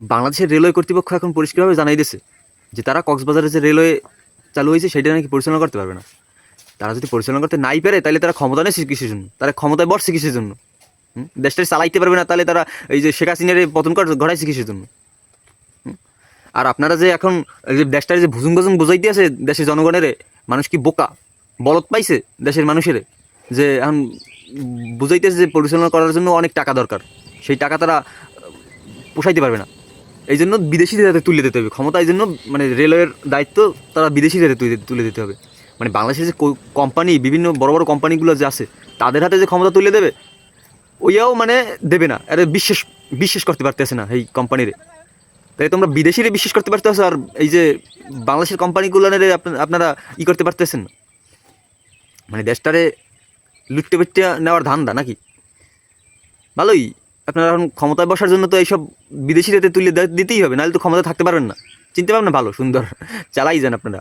বাংলাদেশের রেলওয়ে কর্তৃপক্ষ এখন পরিষ্কারভাবে জানাই দিয়েছে যে তারা কক্সবাজারে যে রেলওয়ে চালু হয়েছে সেটা নাকি পরিচালনা করতে পারবে না। তারা যদি পরিচালনা করতে নাই পারে, তাহলে তারা ক্ষমতা নেই কিসের জন্য। তারা ক্ষমতায় বসছে কিসের জন্য? দেশটা চালাইতে পারবে না, তাহলে তারা এই যে শেখ হাসিনার পতন কর- ঘটাইছে কিসের জন্য। আর আপনারা যে এখন যে দেশটার যে ভুজুং ভুজুং বুঝাইতে আছে দেশের জনগণের, মানুষ কি বোকা? বলত পাইছে দেশের মানুষের? যে এখন বুঝাইতেছে যে পরিচালনা করার জন্য অনেক টাকা দরকার। সেই টাকা তারা পোষাইতে পারবে না। এই জন্য বিদেশিদের হাতে তুলে দিতে হবে। ক্ষমতা এই জন্য মানে রেলওয়ের দায়িত্ব তারা বিদেশিদের হাতে তুলে- তুলে দিতে হবে। মানে বাংলাদেশের যে কোম্পানি বিভিন্ন বড় বড় কোম্পানিগুলো যে আছে, তাদের হাতে যে ক্ষমতা তুলে দেবে, ওইয়াও মানে দেবে না। আরে বিশ্বাস বিশ্বাস করতে পারতেছে না এই কোম্পানিরে তাই তোমরা বিদেশিরে বিশ্বাস করতে পারতেছো আর এই যে বাংলাদেশের কোম্পানিগুলো আপনারা ই করতে পারতেছেন না। মানে দেশটারে লুটতে পেটে নেওয়ার ধান্দা নাকি? ভালোই। আপনারা এখন ক্ষমতায় বসার জন্য তো এইসব বিদেশি তুলে দিতেই হবে, নাহলে তো ক্ষমতা থাকতে পারবেন না। চিনতে না? ভালো, সুন্দর। চালাই যান আপনারা।